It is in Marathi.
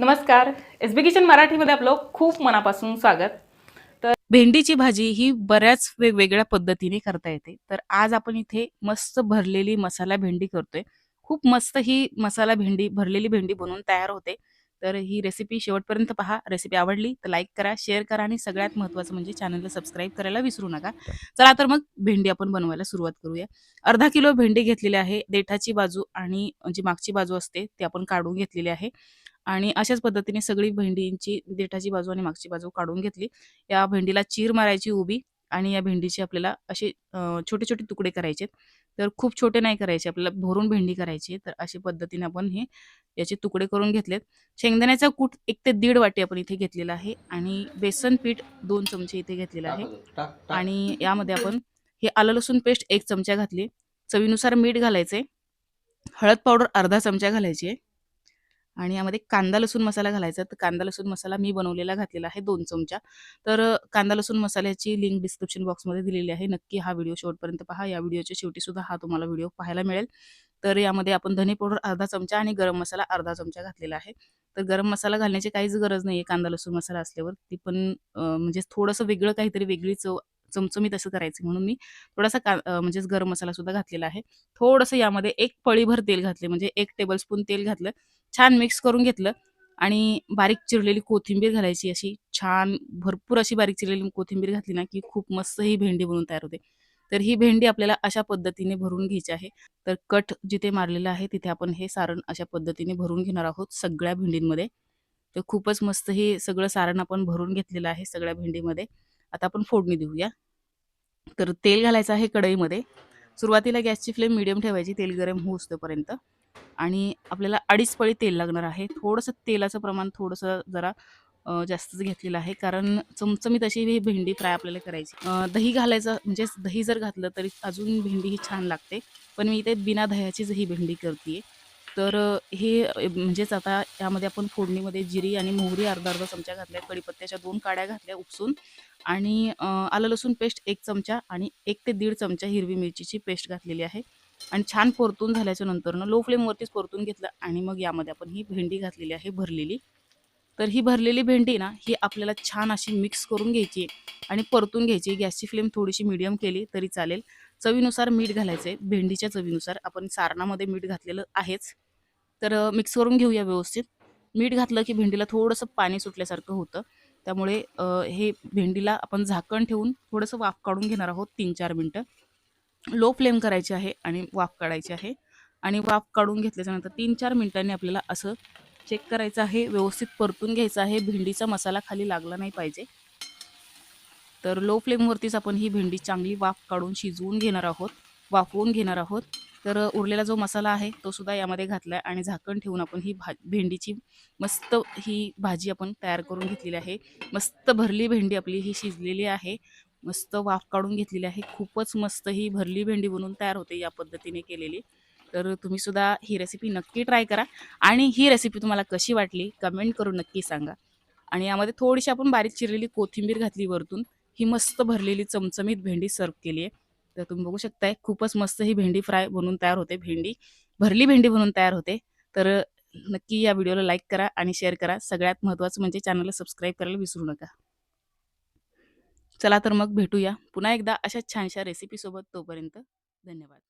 नमस्कार. एस बी किचन मराठीमध्ये आपलं खूप मनापासून स्वागत. तर भेंडीची भाजी ही बऱ्याच वेगवेगळ्या पद्धतीने करता येते. तर आज आपण इथे मस्त भरलेली मसाला भेंडी करतोय. खूप मस्त ही मसाला भेंडी भरलेली भेंडी बनवून तयार होते. तर ही रेसिपी शेवटपर्यंत पहा. रेसिपी आवडली तर लाईक करा शेअर करा आणि सगळ्यात महत्त्वाचं म्हणजे चॅनलला सबस्क्राईब करायला विसरू नका. चला तर मग भेंडी आपण बनवायला सुरुवात करूया. अर्धा किलो भेंडी घेतलेली आहे. देठाची बाजू आणि जी मागची बाजू असते ती आपण काढून घेतलेली आहे. आणि अशाच पद्धतीने सगळी भेंडींची देठाची बाजू आणि मागची बाजू काढून घेतली. या भेंडीला चीर मारायची उभी आणि या भेंडीचे आपल्याला असे छोटे छोटे तुकडे करायचे. तर खूप छोटे नाही करायचे आपल्याला भरून भेंडी करायची. आहे. तर अशा पद्धतीने आपण हे याचे तुकडे करून घेतलेत. शेंगदाण्याचा कूट एक ते दीड वाटी आपण इथे घेतलेला आहे आणि बेसन पीठ दोन चमचे इथे घेतलेलं आहे. आणि यामध्ये आपण हे आलं लसूण पेस्ट एक चमचा घातली. चवीनुसार मीठ घालायचे हळद पावडर अर्धा चमचा घालायची आहे. आणि यामध्ये कांदा लसूण मसाला घालायचा. तर कांदा लसूण मसाला मी बनवलेला घातलेला आहे दोन चमचा. तर कांदा लसूण मसाल्याची लिंक डिस्क्रिप्शन बॉक्समध्ये दिलेली आहे. नक्की हा व्हिडिओ शेवटपर्यंत पहा. या व्हिडिओच्या शेवटी सुद्धा हा तुम्हाला व्हिडिओ पाहायला मिळेल. तर यामध्ये आपण धने पावडर अर्धा चमचा आणि गरम मसाला अर्धा चमचा घातलेला आहे. तर गरम मसाला घालण्याची काहीच गरज नाही आहे कांदा लसूण मसाला असल्यावर. ती पण म्हणजे थोडंसं वेगळं काहीतरी वेगळी चव चमचमीत असं करायचं. म्हणून मी थोडासा का म्हणजेच गरम मसाला सुद्धा घातलेला आहे. थोडंसं यामध्ये एक पळीभर तेल घातले म्हणजे एक टेबलस्पून तेल घातलं. छान मिक्स करून घेतलं आणि बारीक चिरलेली कोथिंबीर घालायची. अशी छान भरपूर अशी बारीक चिरलेली कोथिंबीर घातली ना की खूप मस्त ही भेंडी बनून तयार होते. तर ही भेंडी आपल्याला अशा पद्धतीने भरून घ्यायची आहे. तर कट जिथे मारलेलं आहे तिथे आपण हे सारण अशा पद्धतीने भरून घेणार आहोत सगळ्या भेंडींमध्ये. तर खूपच मस्त हे सगळं सारण आपण भरून घेतलेलं आहे सगळ्या भेंडीमध्ये. आता आपण फोडणी देऊया. तर तेल घालायचं आहे कढईमध्ये. सुरुवातीला गॅसची फ्लेम मिडियम ठेवायची तेल गरम होऊस्तोपर्यंत आणि आपल्याला अडीच पळी तेल लागणार आहे. थोडंसं तेलाचं प्रमाण थोडंसं जरा जास्तच घेतलेलं आहे. कारण चमचमीत अशी ही भेंडी फ्राय आपल्याला करायची. दही घालायचं म्हणजे दही जर घातलं तरी अजून भेंडी ही छान लागते. पण मी इथे बिना दह्याचीच ही भेंडी करते तर हे म्हणजेच आता यामध्ये आपण फोडणीमध्ये जिरी आणि मोहरी अर्धा अर्धा चमचा घातल्या कडीपत्त्याच्या दोन काड्या घातल्या उपसून. आणि अ, आलं लसूण पेस्ट एक चमचा आणि एक ते दीड चमचा हिरवी मिरचीची पेस्ट घातलेली आहे. आणि छान परतून झाल्याच्या नंतरनं लो फ्लेमवरतीच परतून घेतलं आणि मग यामध्ये आपण ही भेंडी घातलेली आहे भरलेली. तर ही भरलेली भेंडी ना ही आपल्याला छान अशी मिक्स करून घ्यायची आणि परतून घ्यायची. गॅसची फ्लेम थोडीशी मीडियम केली तरी चालेल. चवीनुसार मीठ घालायचं आहे भेंडीच्या चवीनुसार आपण सारणामध्ये मीठ घातलेलं आहेच. तर मिक्स करून घेऊया व्यवस्थित. मीठ घातलं की भेंडीला थोडंसं पाणी सुटल्यासारखं होतं. त्यामुळे हे भेंडीला आपण झाकण ठेवून थोडंसं वाफ काढून घेणार आहोत तीन चार मिनटं. लो फ्लेम करायची आहे आणि वाफ काढायची आहे. आणि वाफ काढून घेतल्याच्यानंतर तीन चार मिनटांनी आपल्याला असं चेक करायचं आहे व्यवस्थित परतून घ्यायचं आहे. भेंडीचा मसाला खाली लागला नाही पाहिजे. तर लो फ्लेमवरतीच आपण ही भेंडी चांगली वाफ काढून शिजवून घेणार आहोत वाफवून घेणार आहोत. तर उरलेला जो मसाला आहे तो सुद्धा यामध्ये घातला आहे आणि झाकण ठेवून आपण ही भा भेंडीची मस्त ही भाजी आपण तयार करून घेतलेली आहे. मस्त भरली भेंडी आपली ही शिजलेली आहे. मस्त वाफ काढून घेतलेली आहे. खूपच मस्त ही भरली भेंडी बनवून तयार होते या पद्धतीने केलेली. तर तुम्ही सुद्धा ही रेसिपी नक्की ट्राय करा. आणि ही रेसिपी तुम्हाला कशी वाटली कमेंट करून नक्की सांगा. आणि यामध्ये थोडीशी आपण बारीक चिरलेली कोथिंबीर घातली वरतून. ही मस्त भरलेली चमचमीत भेंडी सर्व केली आहे. तर तुम्ही बघू शकताय खूपच मस्त ही भेंडी फ्राय बनवून तयार होते. भेंडी भरली भेंडी बनवून तयार होते. तर नक्की या व्हिडिओला लाईक करा आणि शेअर करा. सगळ्यात महत्त्वाचं म्हणजे चॅनलला सबस्क्राईब करायला विसरू नका. चला तर मग भेटूया पुन्हा एकदा अशाच छानशा रेसिपीसोबत तोपर्यंत धन्यवाद.